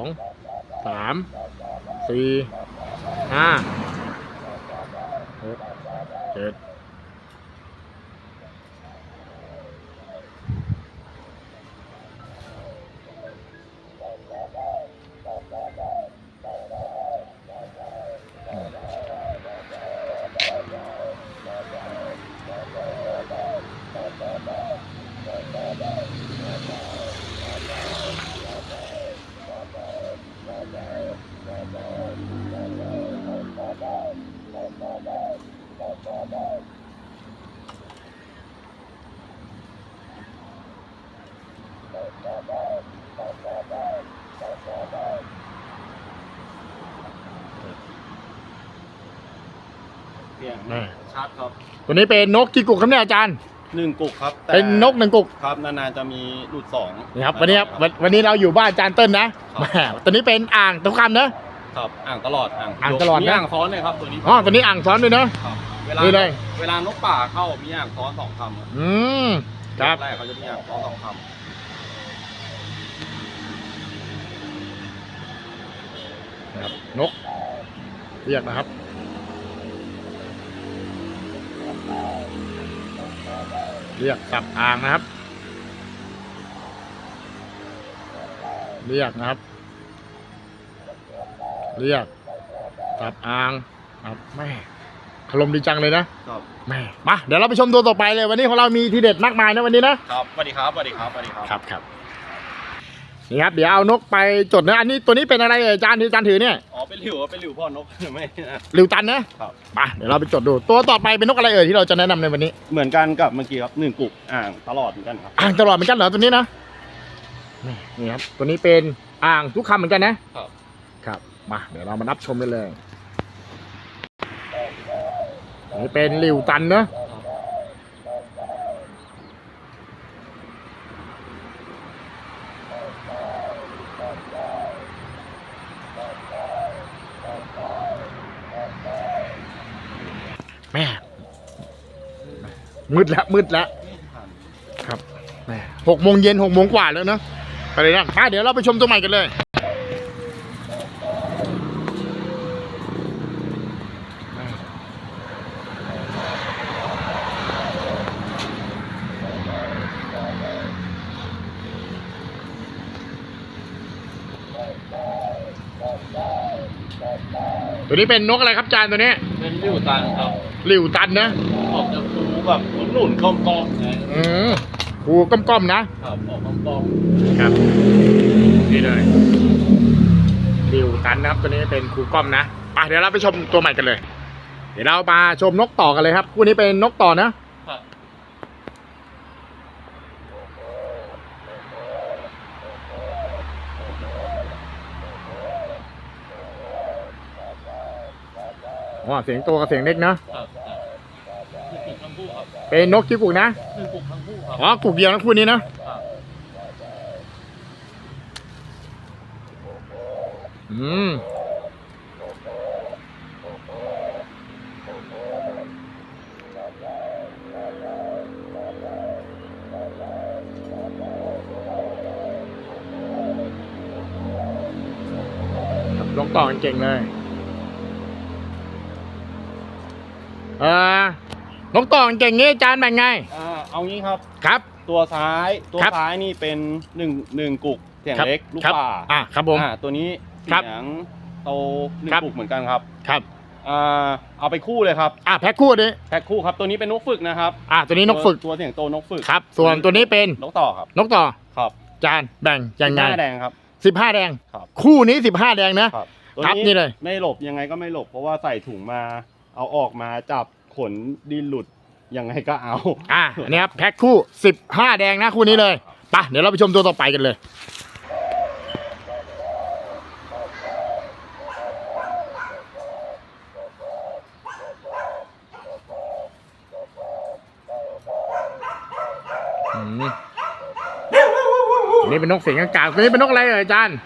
องสามสี่ห้าหกเจ็ด แม่ชัดครับตัวนี้เป็นนกกี่กุกครับเนี่ยอาจารย์หนึ่งกุกครับแต่เป็นนกหนึ่งกุกครับนานๆจะมีหลุดสองนี่ครับวันนี้ครับวันวันนี้เราอยู่บ้านอาจารย์เติ้ลนะครับแหมตัวนี้เป็นอ่างทุกคำนะ ครับอ่างตลอดอ่างอ่างตลอดนะ มีอ่างซ้อนเลยครับตัวนี้อ๋อตัวนี้อ่างซ้อนด้วยเนอะครับเวลานี่เลย เวลานกป่าเข้ามีอ่างซ้อนสองคำครับอืมครับ แรกเขาจะมีอ่างซ้อนสองคนะครับนกเรียกนะครับ เรียกสับอ่างนะครับ เรียกนะครับ เรียกสับอ่างครับแม่อารมณ์ดีจังเลยนะครับแม่มาเดี๋ยวเราไปชมตัวต่อไปเลยวันนี้ของเรามีทีเด็ดมากมายนะวันนี้นะครับสวัสดีครับสวัสดีครับสวัสดีครับ ครับครับ นี่ครับเดี๋ยวเอานกไปจดนะอันนี้ตัวนี้เป็นอะไรเอ่ยอาจารย์ที่อาจารย์ถือเนี่ยอ๋อเป็นหลิวเป็นหลิวพ่อนกไม่นะ หลิวตันนะครับ ไปเดี๋ยวเราไปจดดู ตัวต่อไปเป็นนกอะไรเอ่ยที่เราจะแนะนำในวันนี้เหมือนกันกับเมื่อกี้ครับหนึ่งกุกอ่างตลอดเหมือนกันครับ อ่างตลอดเหมือนกันเหรอตัวนี้นะนี่นี่ครับตัวนี้เป็นอ่างทุกคำเหมือนกันนะครับ ครับมาเดี๋ยวเรามารับชมกันเลยอันนี่เป็นหลิวตันเนอะ มืดแล้วมืดแล้วครับแหม่หกโมงเย็นหกโมงกว่าแล้วเนอะไปเลยนะมาเดี๋ยวเราไปชมตัวใหม่กันเลยตัวนี้เป็นนกอะไรครับจานตัวนี้ เป็นหลิวตันครับหลิวตันนะออกจากคูแบบ หนุนๆกลมๆนะอืมหูก้มๆนะ ครับออกกลมครับ นี่เลยดิวตันนะครับ ตัวนี้เป็นครูก้อมนะไปเดี๋ยวเราไปชมตัวใหม่กันเลย เดี๋ยวเรามาชมนกต่อกันเลยครับคู่นี้เป็นนกต่อนะๆครับอ๋อเสียงตัวกับเสียงเล็กนะ ครับหนึ่งกุกทั้งคู่ครับ เป็นนกกี่กุกนะหนึ่งกุกทั้งคู่ครับอ๋อกุกเดียวนะคู่นี้นะครับอืมครับนกต่อกันเก่งเลย เออ นกต่อกันเก่งงี้อาจานแบ่งไง อ่าเอางี้ครับ ครับ ตัวซ้ายตัวครับซ้ายนี่เป็นหนึ่งหนึ่งกุกเสียงครับ เล็กลูกครับป่าอะครับผม อ่าตัวนี้ครับ เสียงโตหนึ่งครับกุกเหมือนกันครับครับอ่าเอาไปคู่เลยครับอะแพ็คคู่ดิแพ็คคู่ครับตัวนี้เป็นนกฝึกนะครับอะตัวนี้นกฝึกตัวตัวเสียงโตนกฝึกครับ ส่วนตัวนี้เป็นนกต่อครับนกต่อครับจานแบ่งยังไงหน้าแดงครับสิบห้าแดง ครับคู่นี้สิบห้าแดงนะ ครับตัวครับนี่เลย ไม่หลบยังไงก็ไม่หลบเพราะว่าใส่ถุงมาเอาออกมาจับ ขนดินหลุดยังไงก็เอาอะอันนี้ครับแพ็คคู่สิบห้าแดงนะคู่นี้เลยไปะเดี๋ยวเราไปชมตัวต่อไปกันเลยอืมอันนี่เป็นนกเสียงกลางๆตัวนี้เป็นนกอะไรเอ่ยอาจารย์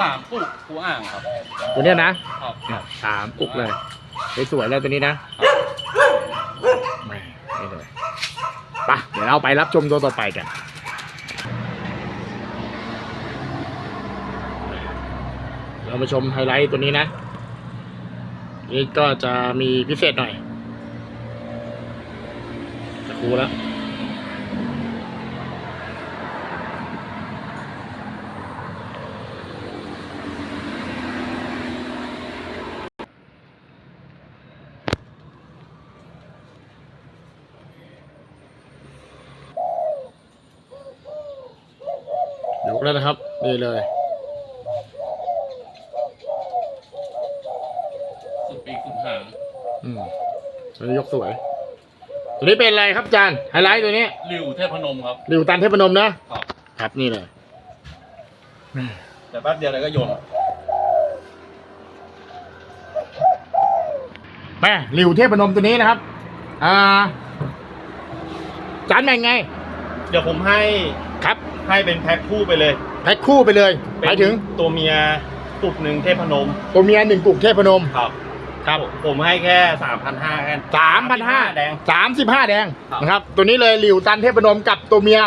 สามกุกคูอ่างครับ ตัวเนี้ยนะครับเนี่ยสามปุกเลยสวยๆเลยตัวนี้นะแหม่นี่เลยไปะเดี๋ยวเราไปรับชมตัวต่อไปกันเรามาชมไฮไลท์ตัวนี้นะ นี่ก็จะมีพิเศษหน่อยจะครูแล้ว แล้วนะครับ นี่เลย สุดปีกสุดหางอืมตัวนี้ยกสวย ตัวนี้เป็นอะไรครับอาจารย์ไฮไลท์ตัวนี้ริวเทพนมครับ ริวตันเทพนมนะครับ ครับนี่เลยแต่แป๊บเดียวเลยก็โยนแม่ริวเทพนมตัวนี้นะครับ อ่า จานแบ่งไง เดี๋ยวผมให้ครับ ให้เป็นแพ็คคู่ไปเลยแพ็คคู่ไปเลยหเป็นมายถึงตัวเมียปุกหนึ่งเทพนม ตัวเมียหนึ่งกุกเทพนมครับครับผมให้แค่สามพันห้าแค่สามพันห้าแดงสามสิบห้าแดงครับนะครับตัวนี้เลยริวตันเทพนมกับตัวเมีย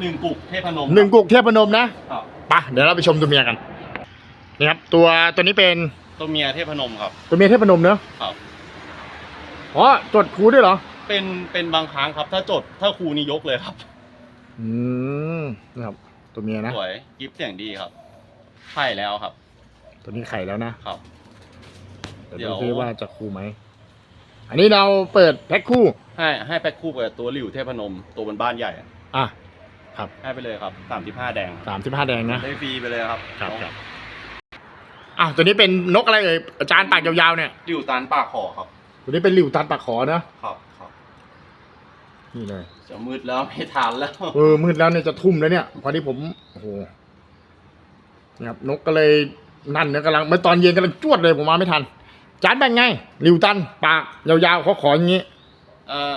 หนึ่งปุกเทพนมหนึ่งกุกเทพนมนะครับไปะเดี๋ยวเราไปชมตัวเมียกันนี่ครับตัวตัวนี้เป็นตัวเมียเทพนมครับ ตัวเมียเทพนมเนอะครับอ๋อจดครูด้วยเหรอเป็นเป็นบางครั้งครับ ถ้าจดถ้าครูนี่ยกเลยครับ อืมนะครับ ตัวเมียนะ สวยกิฟเสียงดีครับใช่แล้วครับ ตัวนี้ไข่แล้วนะครับ เดี๋ยวเดี๋ดูยวซิว่าจะคู่ไหม อันนี้เราเปิดแพ็คคู่ ให้ให้แพ็คคู่กับตัวหลิวเทพนม ตัวบนบ้านใหญ่อะอะให้ไปเลยครับสามสิบห้าแดงสามสิบห้าแดงนะ ได้ฟรีไปเลยครับครับครับอะตัวนี้เป็นนกอะไรเอ่ยอาจารย์ปากยาวๆเนี่ย หลิวตานปากขอครับ ตัวนี้เป็นหลิวตันปากขอเนอะครับครับ นี่เลย จะมืดแล้วไม่ทันแล้ว เออมืดแล้วเนี่ยจะทุ่มแล้วเนี่ย พอดีผมโอ้โหนะครับนกก็เลยนั่นเนี่ยกำลังเมื่อตอนเย็นกำลังจวดเลยผมมาไม่ทัน จานแบ่งไงหลิวตัน ปากยาวๆเขาขออย่างงี้เอ่อ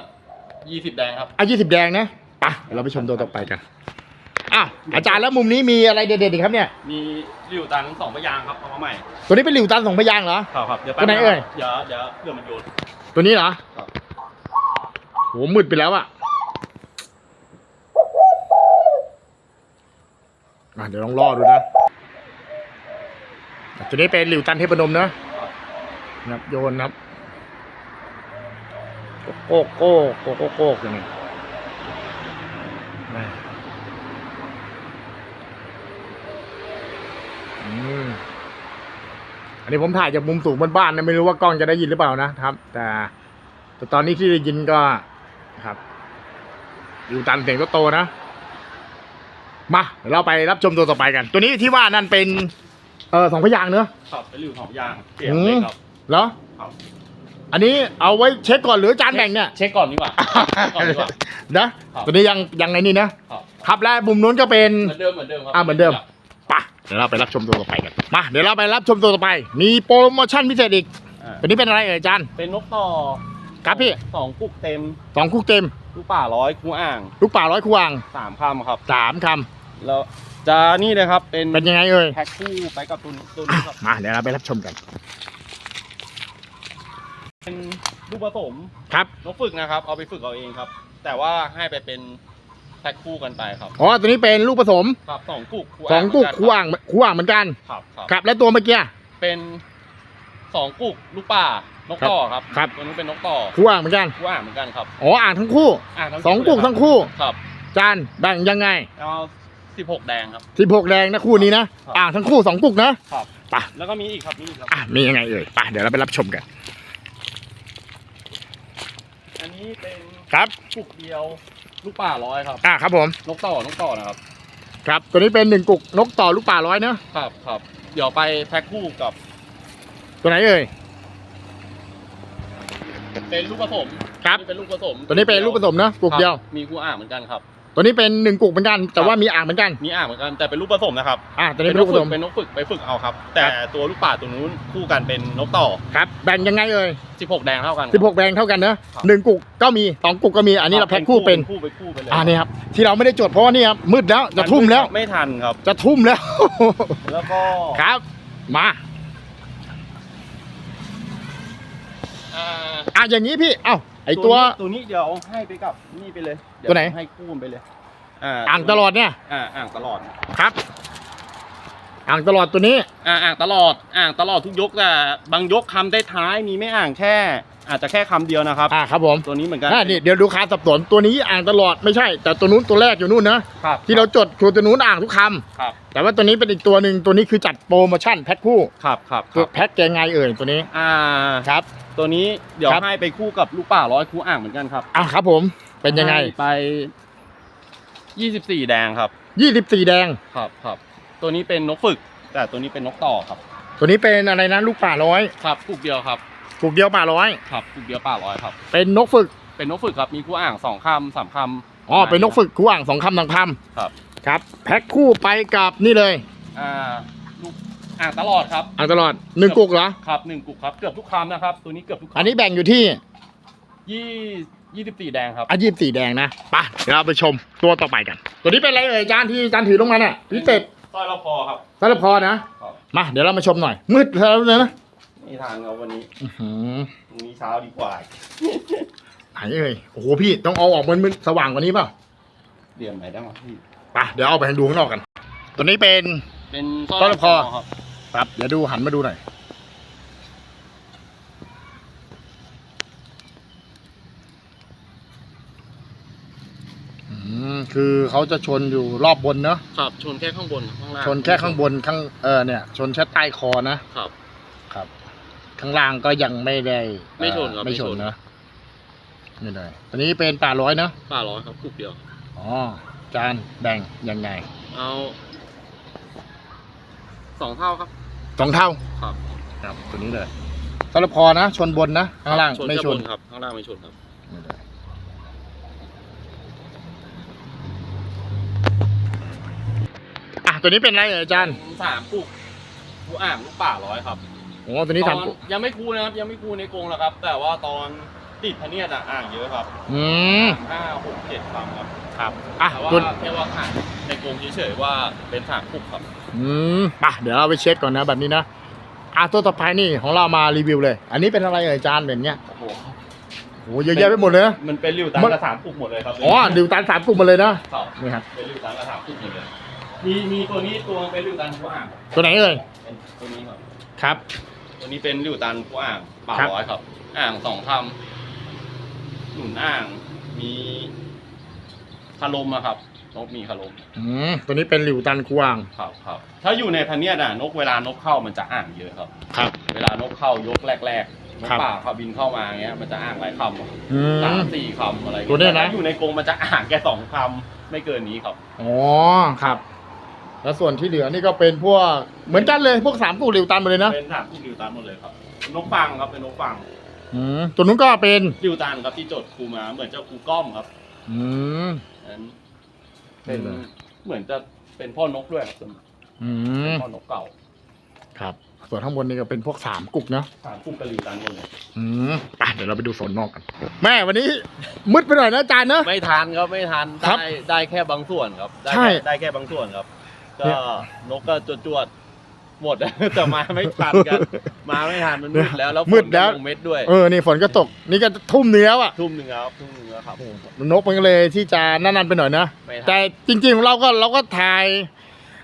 ยี่สิบแดงครับอะยี่สิบแดงนะไปะเราไปชมตัวต่อไปกันอะอาจารย์แล้วมุมนี้มีอะไรเด็ดๆอีกครับเนี่ย มีหลิวตันสองพยางค์ครับเอามาใหม่ตัวนี้เป็นหลิวตันสองพยางค์เหรอ ครับครับเดี๋ยวตัวไหนเอ่ย เดี๋ยวเดี๋ยวเดี๋ยวมันโยน ตัวนี้เหรอ ครับ โหมืดไปแล้วอะอะเดี๋ยวลองรอดูนะตัวนี้เป็นหลิวตันเทพนมเนอะนะครับโยนนะครับโก้โก้โก้โก้โก้ยังงแม่อืมอันนี้ผมถ่ายจากมุมสูงบนบ้านนะไม่รู้ว่ากล้องจะได้ยินหรือเปล่านะครับ แต่แต่ตอนนี้ที่ได้ยินก็ ครับอยู่ตันเสียงโตๆนะมาเดี๋ยวเราไปรับชมตัวต่อไปกัน ตัวนี้ที่ว่านั่นเป็น เออสองพยางค์เนอะครับเป็นหลิวสองพยางค์เสียงเลยครับ เหรอครับ อันนี้เอาไว้เช็คก่อนหรือจานแบ่งเนี่ย เช็คก่อนดีกว่าเช็คก่อนดีกว่า นะครับตัวนี้ยังยังไงนี่นะครับครับและมุมนู้นก็เป็น เหมือนเดิมเหมือนเดิมครับอ่าเหมือนเดิม ไปะเดี๋ยวเราไปรับชมตัวต่อไปกันมาเดี๋ยวเราไปรับชมตัวต่อไป มีโปรโมชั่นพิเศษอีก อ่าตัวนี้เป็นอะไรเอ่ยจานเป็นนกต่อ ครับพี่สองปุกเต็มสองคุกเต็ม ลูกป่าร้อยคูอ่างลูกป่าร้อยควางสามคำครับสามคแล้วจะนี่เลยครับเป็นำเป็นยังไงเอ่ยแพ็คคู่ไปกับตัวนี้ตัวนี้ครับมาเดี๋ยวเราไปรับชมกันเป็นลูกผสมครับนกฝึกนะครับ เอาไปฝึกเอาเองครับ แต่ว่าให้ไปเป็นแพ็คคู่กันไปครับอ๋อตัวนี้เป็นลูกผสมครับสองกุกสองกุกเหมืนนคู่อ่างคู่อ่างเหมือนกัน ครับครับครับ แล้วตัวเมื่อกี้เป็นสองกุกลูกป่า นกต่อครับครับ ตัวนู้นเป็นนกต่อคู่อ่างเหมือนกันคู่อ่างเหมือนกันครับอ๋ออ่างทั้งคู่อ่างทั้สองกุกทั้งคู่ครับจานแบ่งยังไงเอาสิบหกแดงครับสิบหกแดงนะคู่นี้นะครับอ่างทั้งคู่สองกุกนะครับไปแล้วก็มีอีกครับมีอีกครับอะมียังไงเอ่ยไปเดี๋ยวเราไปรับชมกัน อันนี้เป็นครับกุกเดียวลูกป่าร้อยครับอะครับผมนกต่อนกต่อนะครับครับตัวนี้เป็นหนึ่งกุกนกต่อลูกป่าร้อยเนอะครับครับเดี๋ยวไปแพ็คคู่กับ ตัวไหนเอ่ย เป็นลูกผสมครับ นี่เป็นลูกผสมตัวนี้เป็นลูกผสมเนอะกุกเดียว ครับมีคู่อ่างเหมือนกันครับ ตัวนี้เป็นหนึ่งกุกเหมือนกัน แต่ว่ามีอ่างเหมือนกัน มีอ่างเหมือนกันแต่เป็นลูกผสมนะครับอะตัวนี้เป็นลูกผสม เป็นนกฝึกไปฝึกเอาครับ แต่ตัวลูกป่าตัวนู้นคู่กันเป็นนกต่อ ครับ แบ่งยังไงเอ่ย16 แดงเท่ากันสิบหกแดงเท่ากันเนอะครับ หนึ่งกุกก็มีสองกุกก็มี อันนี้เราแพ็คคู่เป็น คู่ไปคู่ไปเลยอ่านี่ครับ ที่เราไม่ได้จดเพราะว่านี่ครับ มืดแล้ว จะทุ่มแล้ว ไม่ทันครับ จะทุ่มแล้ว แล้วก็ครับ มา อ่า อะอย่างนี้พี่ เอ้าไอตัวนี้ตัวนี้เดี๋ยวให้ไปกับนี่ไปเลยเดี๋ยตัวไหน ให้คู่ไปเลยอ่าอ่างตลอดเนี่ยอ่าอ่างตลอดครับ อ่างตลอดตัวนี้ อ่าอ่างตลอดอ่างตลอดทุกยกแต่บางยกคำได้ท้ายมีไม่อ่างแค่ อาจจะแค่คำเดียวนะครับ อ่าครับผมตัวนี้เหมือนกันอ่านี่เดี๋ยวดูคาสับสนตัวนี้อ่างตลอดไม่ใช่ แต่ตัวนู้นตัวแรกอยู่นู่นนะครับที่เราจดคือตัวนู้นอ่างทุกคำครับแต่ว่าตัวนี้เป็นอีกตัวหนึ่งตัวนี้คือจัดโปรโมชั่นแพ็คคู่ครับครับคตัวรับแพ็คแกไงเอ่ยตัวนี้อ่า ครับ ตัวนี้เดี๋ยวครับ ให้ไปคู่กับลูกป่าร้อยคู่อ่างเหมือนกันครับอะครับผมเป็นยังไง ให้ไปยี่สิบสี่แดงครับยี่สิบสี่แดง ครับครับตัวนี้เป็นนกฝึก แต่ตัวนี้เป็นนกต่อครับ ตัวนี้เป็นอะไรนะลูกป่าร้อยครับปลูกเดียวครับ ถูกเดียวป่าร้อย ครับปลูกเดียวป่าร้อยครับ เป็นนกฝึกเป็นนกฝึกครับ มีคู่อ่างสองคำสามคำอ๋อเป็นนกฝึกคู่อ่างสองคำสองคครับำครับ แพ็คคู่ไปกับนี่เลย อ่าลูก อ่างตลอดครับอ่างตลอดหนึ่งกุกเหรอครับหนึ่งกุกครับเกือบทุกคำนะครับ ตัวนี้เกือบทุกคำอันนี้แบ่งอยู่ที่ยี่ยี่สิบสี่แดงครับอายีพสีแดงนะไปะเดี๋ยวเราไปชมตัวต่อไปกัน ตัวนี้เป็นอะไรเอ่ยจานที่จานถือลงมาเนี่ยพิเศษสร้อยเราพอครับสำหรับพอนะครับมาเดี๋ยวเรามาชมหน่อย มืดแล้วนะนี่ทางเราวันนี้อื้อหือพรุ่งนี้เช้าดีกว่าไหนเอ่ยโอ้โหพี่ต้องเอาออกมันมันสว่างกว่านี้เปล่าเรียนไหนได้ไหมพี่ไปะเดี๋ยวเอาไปให้ดูข้างนอกกัน ตัวนี้เป็นเป็นสร้อยเราพอ ครับครับ เดี๋ยวดูหันมาดูหน่อยอืมคือเขาจะชนอยู่รอบบนเนอะครับชนแค่ข้างบนข้างล่างชนแค่ข้างบนข้างเออเนี่ย ชนแค่ใต้คอนะครับ ครับ ข้างล่างก็ยังไม่ได้ไม่ชนครับเอ่อไม่ไม่ชชนนนะนี่เลยตัวนี้เป็นป่าร้อยเนอะป่าร้อยครับปลูกเดียวอ๋อจานแบ่งยังไง เอาสองเท่าครับ สองเท่าครับครับตัวนี้เลยสำหรับพอนะ ชนบนนะข้างล่างไม่แค่ชบนครับข้างล่างไม่ชนครับนี่เลยอะตัวนี้เป็นอะไรเอ่ยอาจารย์สามปลูกผู้อ่างลูกป่าร้อยครับโอ้ตัวนี้ตทำอนยังไม่คูนะครับ ยังไม่คูในกรงหรอกครับ แต่ว่าตอนติดพะเนียดอะอ่างเยอะครับ อืมห้าหกเจ็ดครั้งครับ ครับอะแต่ว่าตัวแค่ว่าขาดในกรงเฉยๆว่าเป็นสามปลูกครับ อืมป่ะเดี๋ยวเราไปเช็คก่อนนะแบบนี้นะอะตัวต่อไปนี่ของเรามารีวิวเลย อันนี้เป็นอะไรเอ่ยอาจารย์แบบเนี้ยโอ้โหโอ้เยอะแยะไปหมดเลยนะ มันเป็นริ้วตามมัน กระสามปลูกหมดเลยครับอ๋อดิวตันสามกลุ่มมาเลยนะครับนี่ครับเป็นริ้วตามกระสามปลูกหมดเลย มีมีตัวนี้ตัวเป็นริ้วตันผู้อ่างตัวไหนเอ่ยเป็นตัวนี้ครับ ครับ ตัวนี้เป็นริ้วตันผู้อ่างป่าครับร้อยครับ อ่างสองคำหนุนอ่าง มีคารมอะครับ นกมีคารมอืมตัวนี้เป็นหลิวตันกวาง ครับครับถ้าอยู่ในพันเนียดอะนกเวลานกเข้ามันจะอ่างเยอะครับ ครับ เวลานกเข้ายกแรกๆนกครับ ป่าเขาบินเข้ามาเงี้ยมันจะอ่างหลายคำอืสาม มสี่คำอะไรตัวเนี้ยนะถ้าอยู่ในกรงมันจะอ่างแค่สองคำไม่เกินนี้ครับ อ๋อครับ แล้วส่วนที่เหลือนี่ก็เป็นพวกเหมือนกันเลยพวกสามกลุ่มหลิวตันหมดเลยนะเป็นสามคู่ริวตันหมดเลยครับ นกฟังครับเป็นนกฟังอืมตัวนู้นก็เป็นริวตันครับที่จดครูมาเหมือนเจ้าครูก้อมครับอืมอัน เป็นนี่เลยเหมือนจะเป็นพ่อนกด้วยครับอืเป็นมพ่อนกเก่าครับ ส่วนข้างบนนี่ก็เป็นพวกสามกุกเนาะสามคู่กับริวตันหมดเลยอืมไปเดี๋ยวเราไปดูโซนนอกกัน แม่วันนี้มืดไปหน่อยนะอาจารย์นะไม่ทันครับไม่ทันครับได้ได้แค่บางส่วนครับ ได้ใช่ แค่ได้แค่บางส่วนครับ ก็เนี่ยนกก็จวด จวดๆหมดแต่มาไม่ทันกัน มาไม่ทันมันมืดแล้วแล้วฝนมืดแล้วก็ลงเม็ดด้วยเออนี่ฝนก็ตกนี่ก็ทุ่มเนื้แล้วอะทุ่มหนึ่งแล้วครับทุ่มหนึ่งแล้วครับนกมันก็เลยที่จะนั่นๆไปหน่อยนะไม่ทันแต่จริงๆของเราก็เราก็ถ่าย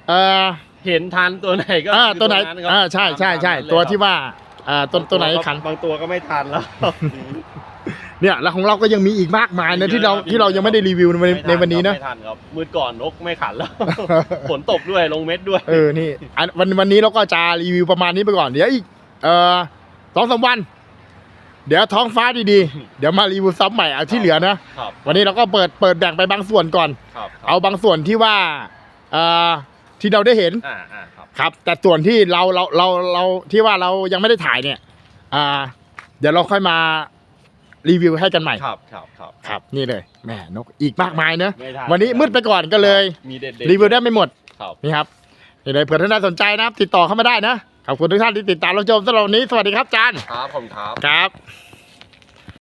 เอ่อเห็นทันตัวไหนก็อ่าคือตัวไหนครับอ่าใช่ใช่ใช่ตามนั้นเลยตัวครับที่ว่าอ่าตัวตัวไหนขัน บางตัวก็ไม่ทันแล้ว เนี่ยแล้วของเราก็ยังมีอีกมากมายนะที่เราเยอะครับที่เรายังไม่ได้รีวิวในในวันนี้นะไม่ทันครับมืดก่อนนกไม่ขันแล้วฝนตกด้วยลงเม็ดด้วยเออนี่อันวันวันนี้เราก็จะรีวิวประมาณนี้ไปก่อนเดี๋ยวอีกเอ่อสองสามวัน เดี๋ยวท้องฟ้าดีๆ เดี๋ยวมารีวิวซ้ำใหม่เอาที่เหลือนะครับวันนี้เราก็เปิดเปิดแบ่งไปบางส่วนก่อนครับเอาบางส่วนที่ว่าเอ่อที่เราได้เห็นอ่าอ่าครับครับ แต่ส่วนที่เราเราเราเราที่ว่าเรายังไม่ได้ถ่ายเนี่ย อ่า เดี๋ยวเราค่อยมา รีวิวให้กันใหม่ครับครับครับครับนี่เลยแหม่นกอีกมากมายเนอะไม่ทันวันนี้มืดไปก่อนก็เลยมีเด็ดรีวิวได้ไม่หมดครับ นี่ครับนี่เลยเผื่อท่านน่าสนใจนะครับ ติดต่อเข้ามาได้นะขอบคุณทุกท่านที่ติดตามรับชมสำหรับวันนี้สวัสดีครับอาจารย์ครับผมครับ ครับ